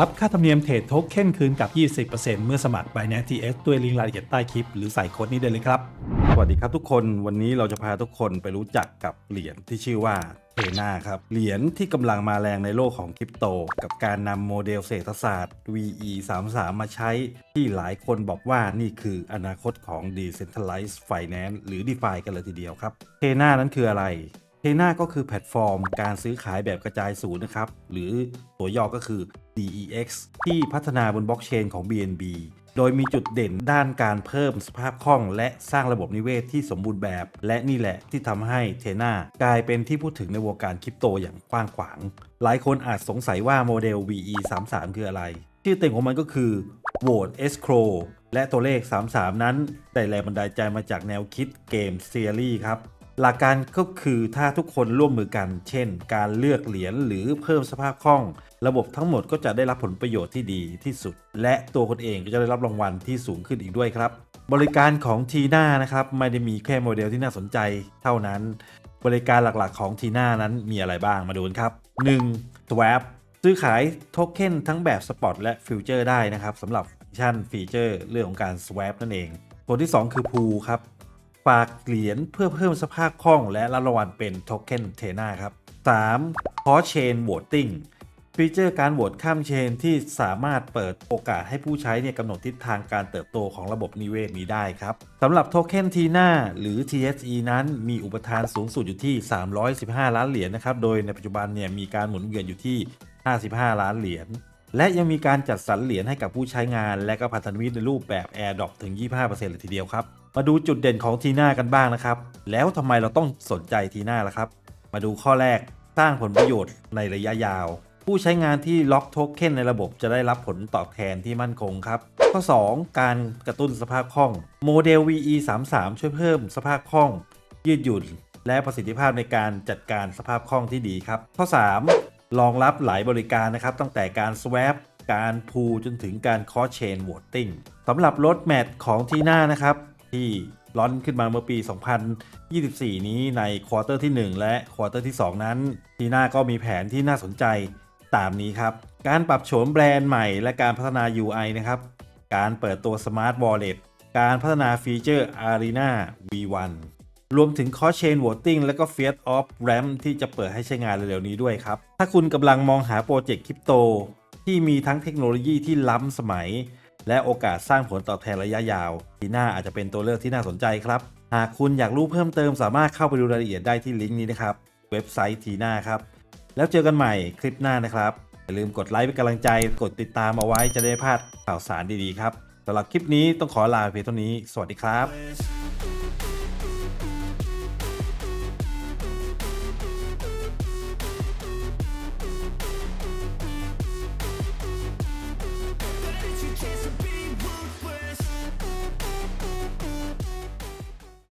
รับค่าธรรมเนียมเทรดโทเค็นคืนกับ 20%เมื่อสมัคร Binance TS ด้วยลิงก์รายละเอียดใต้คลิป หรือใส่โค้ดนี้ได้เลยครับ สวัสดีครับทุกคนวันนี้เราจะพาทุกคนไปรู้จักกับเหรียญที่ชื่อว่าเทนาครับเหรียญที่กำลังมาแรงในโลกของคริปโต กับการนำโมเดลเศรษฐศาสตร์ VE 3 3มาใช้ ที่หลายคนบอกว่านี่คืออนาคตของ Decentralized Finance หรือ DeFi กันเลยทีเดียวครับเทนานั้นคืออะไร เทนาก็คือแพลตฟอร์ม การซื้อขายแบบกระจายศูนย์นะครับ หรือตัวย่อก็คือ DEX ที่พัฒนาบนบล็อกเชนของ BNB โดยมีจุดเด่นด้านการเพิ่มสภาพคล่อง และสร้างระบบนิเวศที่สมบูรณ์แบบ และนี่แหละที่ทำให้เทนากลายเป็นที่พูดถึงในวงการคริปโตอย่างกว้างขวาง หลายคนอาจสงสัยว่าโมเดล VE 3 3 คืออะไร ชื่อเต็มของมันก็คือ Vote Escrow และตัวเลข 33 นั้นได้แรงบันดาลใจมาจากแนวคิดเกมเซียรี่ครับ หลักการก็คือถ้าทุกคนร่วมมือกัน เช่น การเลือกเหรียญหรือเพิ่มสภาพคล่อง ระบบทั้งหมดก็จะได้รับผลประโยชน์ที่ดีที่สุด และตัวคนเองก็จะได้รับรางวัลที่สูงขึ้นอีกด้วยครับ บริการของทีน่านะครับไม่ได้มีแค่โมเดลที่น่าสนใจเท่านั้น บริการหลักๆของทีน่านั้นมีอะไรบ้างมาดูกันครับ 1. Swap ซื้อขายโทเค็นทั้งแบบสปอตและฟิวเจอร์ได้นะครับสำหรับฟังก์ชันฟีเจอร์เรื่องของการ swap นั่นเองผลที่ 2 คือ Pool ครับ ฝากเหรียญเพื่อเพิ่มสภาพคล่องและรับรางวัลเป็นโทเค็นเทนาครับ 3. คอเชนโหวตติ้งฟีเจอร์การโหวตข้ามเชนที่สามารถเปิดโอกาสให้ผู้ใช้เนี่ยกำหนดทิศทางการเติบโตของระบบนิเวศนี้ได้ครับสำหรับโทเค็นทีนาหรือ TSE นั้นมีอุปทานสูงสุดอยู่ที่ 315 ล้านเหรียญนะครับ โดยในปัจจุบันเนี่ยมีการหมุนเวียนอยู่ที่ 55 ล้านเหรียญและยังมีการจัดสรรเหรียญให้กับผู้ใช้งาน และก็พันธมิตรในรูปแบบ AirDrop ถึง 25%เลยทีเดียวครับ มาดูจุดเด่นของทีน่ากันบ้างนะครับ แล้วทำไมเราต้องสนใจทีน่าล่ะครับ มาดูข้อแรกสร้างผลประโยชน์ในระยะยาว ผู้ใช้งานที่ล็อกโทเค็นในระบบจะได้รับผลตอบแทนที่มั่นคงครับ ข้อ 2 การกระตุ้นสภาพคล่องโมเดล VE 3 3ช่วยเพิ่มสภาพคล่อง ยืดหยุ่น และประสิทธิภาพในการจัดการสภาพคล่องที่ดีครับ ข้อ 3 รองรับหลายบริการนะครับตั้งแต่การ swap การพูจนถึงการ cross chain voting สำหรับรถแมทของทีน่านะครับ ที่ร้อนขึ้นมาเมื่อปี 2024 นี้ในควอเตอร์ที่ 1 และควอเตอร์ที่ 2 นั้น ทีน่าก็มีแผนที่น่าสนใจตามนี้ครับ การปรับโฉมแบรนด์ใหม่และการพัฒนา UI นะครับ การเปิดตัว Smart Wallet การพัฒนาฟีเจอร์ Arena V1 รวมถึง Cost Chain Voting และก็ Fiat of Ramp ที่จะเปิดให้ใช้งานเร็วๆนี้ด้วยครับ ถ้าคุณกำลังมองหาโปรเจกต์คริปโตที่มีทั้งเทคโนโลยีที่ล้ำสมัย และโอกาสสร้างผลตอบแทนระยะยาวทีน่าอาจจะเป็นตัวเลือกที่น่าสนใจครับ หากคุณอยากรู้เพิ่มเติมสามารถเข้าไปดูรายละเอียดได้ที่ลิงก์นี้นะครับ เว็บไซต์ทีน่าครับ แล้วเจอกันใหม่คลิปหน้านะครับ อย่าลืมกดไลค์เป็นกำลังใจ กดติดตามเอาไว้จะได้พลาดข่าวสารดีๆครับสำหรับคลิปนี้ต้องขอลาไปเพียงเท่านี้ สวัสดีครับ